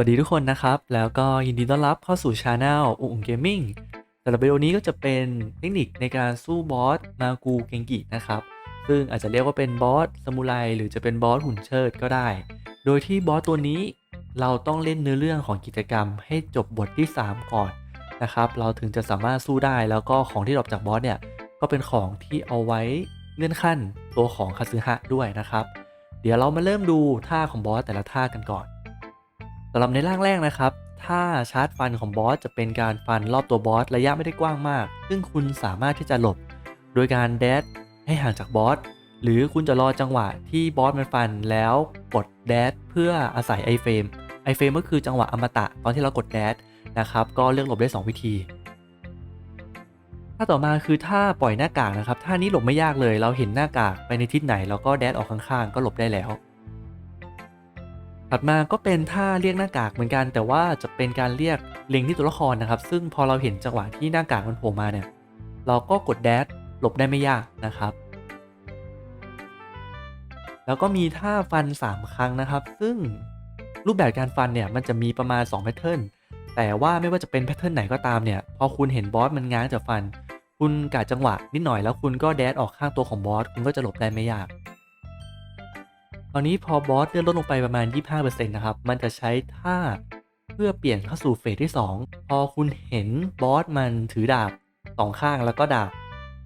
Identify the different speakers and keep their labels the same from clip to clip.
Speaker 1: วัสดีทุกคนนะครับ แล้วก็ยินดีต้อนรับเข้าสู่ช anel อุ๋งเกมมิ่งสำหรับวิดีโอนี้ก็จะเป็นเทคนิคในการสู้บอสมากูเกงกินะครับ ซึ่งอาจจะเรียกว่าเป็นบอสซามูไรหรือจะเป็นบอสหุ่นเชิดก็ได้ โดยที่บอสตัวนี้เราต้องเล่นเนื้อเรื่องของกิจกรรม ให้จบบทที่ 3 ก่อนนะครับ เราถึงจะสามารถสู้ได้แล้วก็ของที่ดรอปจากบอสเนี่ยก็เป็นของที่เอาไว้เลื่อนขั้นตัวของคาซึฮะด้วยนะครับ เดี๋ยวเรามาเริ่มดูท่าของบอสแต่ละท่ากันก่อนำหรับในร่างแรกนะครับ ถ้าชาร์จฟันของบอสจะเป็นการฟันรอบตัวบอสระยะไม่ได้กว้างมาก ซึ่งคุณสามารถที่จะหลบ โดยการแดดให้ห่างจากบอสหรือคุณจะรอจังหวะที่บอสมันฟันแล้วกดแดดเพื่ออาศัยไอเฟรมไอเฟรมก็คือจังหวะอมตะตอนที่เรากดแดดนะครับ ก็เลือกหลบได้ 2 วิธีถ้าต่อมาคือถ้าปล่อยหน้ากากนะครับท่านี้หลบไม่ยากเลย เราเห็นหน้ากากไปในทิศไหนเราก็แดดออกข้างๆ ก็หลบได้แล้ว ถัดมาก็เป็นท่าเรียกหน้ากากเหมือนกัน แต่ว่าจะเป็นการเรียกเล็งที่ตัวละครนะครับ ซึ่งพอเราเห็นจังหวะที่หน้ากากมันโผล่มาเนี่ย เราก็กดแดดหลบได้ไม่ยากนะครับ แล้วก็มีท่าฟัน 3 ครั้งนะครับ ซึ่งรูปแบบการฟันเนี่ยมันจะมีประมาณ2แพทเทิร์นแต่ว่าไม่ว่าจะเป็นแพทเทิร์นไหนก็ตามเนี่ย พอคุณเห็นบอสมันง้างจะฟัน คุณกะจังหวะนิดหน่อยแล้วคุณก็แดดออกข้างตัวของบอสคุณก็จะหลบได้ไม่ยาก ตอนนี้พอบอสเลื่อนลดลงไปประมาณ 25%นะครับ มันจะใช้ท่าเพื่อเปลี่ยนเข้าสู่เฟสที่ 2 พอคุณเห็นบอสมันถือดาบสองข้างแล้วก็ดาบ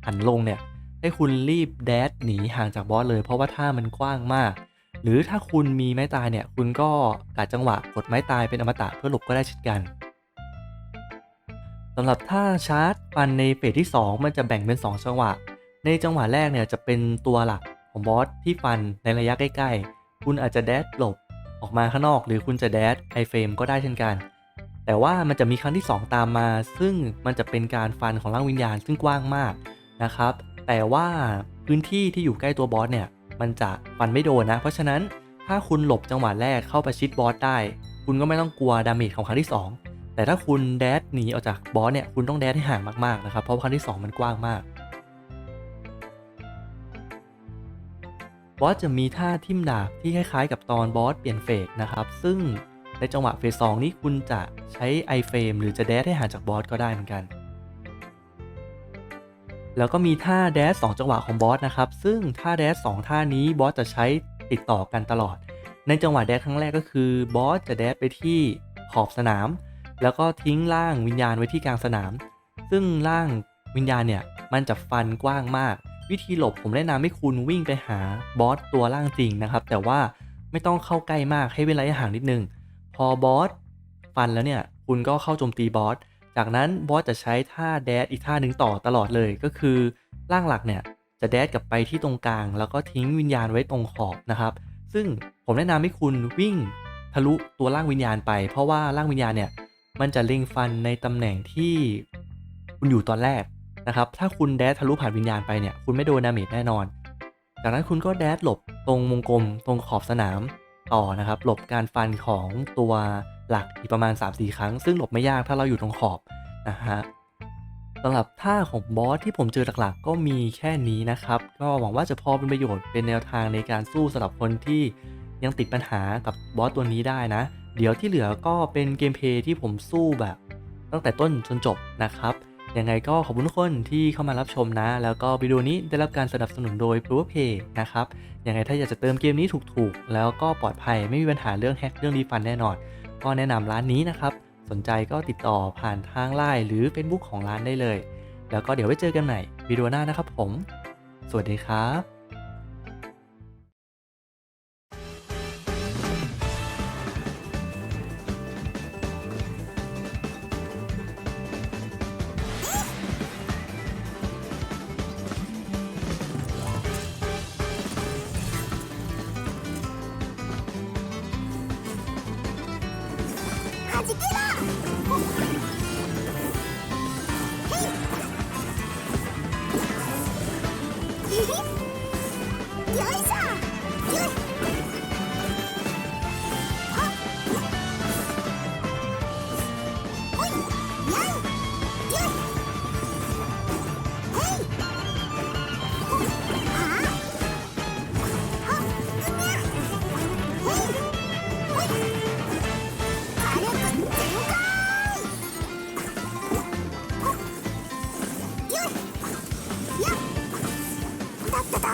Speaker 1: หันลงเนี่ย ให้คุณรีบแดดหนีห่างจากบอสเลย เพราะว่าท่ามันกว้างมาก หรือถ้าคุณมีไม้ตายเนี่ย คุณก็กะจังหวะกดไม้ตายเป็นอมตะเพื่อหลบก็ได้เช่นกันสำหรับท่าชาร์จฟันในเฟสที่ 2 มันจะแบ่งเป็น 2 จังหวะ ในจังหวะแรกเนี่ยจะเป็นตัวหลัก ของบอสที่ฟันในระยะใกล้ๆ คุณอาจจะแดดหลบออกมาข้างนอก หรือคุณจะแดดไอเฟรมก็ได้เช่นกัน แต่ว่ามันจะมีครั้งที่ 2 ตามมา ซึ่งมันจะเป็นการฟันของร่างวิญญาณซึ่งกว้างมากนะครับ แต่ว่าพื้นที่ที่อยู่ใกล้ตัวบอสเนี่ย มันจะฟันไม่โดนนะ เพราะฉะนั้นถ้าคุณหลบจังหวะแรกเข้าประชิดบอสได้ คุณก็ไม่ต้องกลัวดาเมจของครั้งที่ 2 แต่ถ้าคุณแดดหนีออกจากบอสเนี่ยคุณต้องแดดให้ห่างมากๆนะครับเพราะครั้งที่ 2 มันกว้างมาก บอสจะมีท่าทิ่มดาบที่คล้ายๆ กับตอนบอสเปลี่ยนเฟสนะครับ ซึ่งในจังหวะเฟสสองนี้คุณจะใช้ไอเฟรมหรือจะแดดให้ห่างจากบอสก็ได้เหมือนกัน แล้วก็มีท่าแดดสองจังหวะของบอสนะครับ ซึ่งท่าแดดสองท่านี้บอสจะใช้ติดต่อกันตลอด ในจังหวะแดดครั้งแรกก็คือบอสจะแดดไปที่ขอบสนาม แล้วก็ทิ้งร่างวิญญาณไว้ที่กลางสนาม ซึ่งร่างวิญญาณเนี่ยมันจะฟันกว้างมาก วิธีหลบผมแนะนำให้คุณวิ่งไปหาบอสตัวล่างจริงนะครับ แต่ว่าไม่ต้องเข้าใกล้มากให้เว้นระยะห่างนิดนึง พอบอสฟันแล้วเนี่ย คุณก็เข้าโจมตีบอส จากนั้นบอสจะใช้ท่าแดดอีกท่าหนึ่งต่อตลอดเลยก็คือร่างหลักเนี่ยจะแดดกลับไปที่ตรงกลาง แล้วก็ทิ้งวิญญาณไว้ตรงขอบนะครับ ซึ่งผมแนะนำให้คุณวิ่งทะลุตัวร่างวิญญาณไป เพราะว่าร่างวิญญาณเนี่ยมันจะเล็งฟันในตำแหน่งที่คุณอยู่ตอนแรก นะครับ ถ้าคุณแดดทะลุผ่านวิญญาณไปเนี่ย คุณไม่โดนดาเมจแน่นอน จากนั้นคุณก็แดดหลบตรงวงกลมตรงขอบสนามต่อนะครับ หลบการฟันของตัวหลักอีกประมาณ 3-4 ครั้ง ซึ่งหลบไม่ยากถ้าเราอยู่ตรงขอบนะฮะสำหรับท่าของบอสที่ผมเจอหลักๆ ก็มีแค่นี้นะครับ ก็หวังว่าจะพอเป็นประโยชน์เป็นแนวทางในการสู้สำหรับคนที่ยังติดปัญหากับบอสตัวนี้ได้นะ เดี๋ยวที่เหลือก็เป็นเกมเพลย์ที่ผมสู้แบบ ตั้งแต่ต้นจนจบนะครับ ยังไงก็ขอบคุณทุกคนที่เข้ามารับชมนะ แล้วก็วิดีโอนี้ได้รับการสนับสนุนโดย p r o v e Pay นะครับ ยังไงถ้าอยากจะเติมเกมนี้ถูกๆ แล้วก็ปลอดภัยไม่มีปัญหาเรื่องแฮกเรื่องรีฟันแน่นอน ก็แนะนำร้านนี้นะครับ สนใจก็ติดต่อผ่านทางไลน์หรือ Facebook ของร้านได้เลย แล้วก็เดี๋ยวไว้เจอกันใหม่วิดีโอหน้านะครับผม สวัสดีครับ
Speaker 2: はじけろへいよいしょよいやった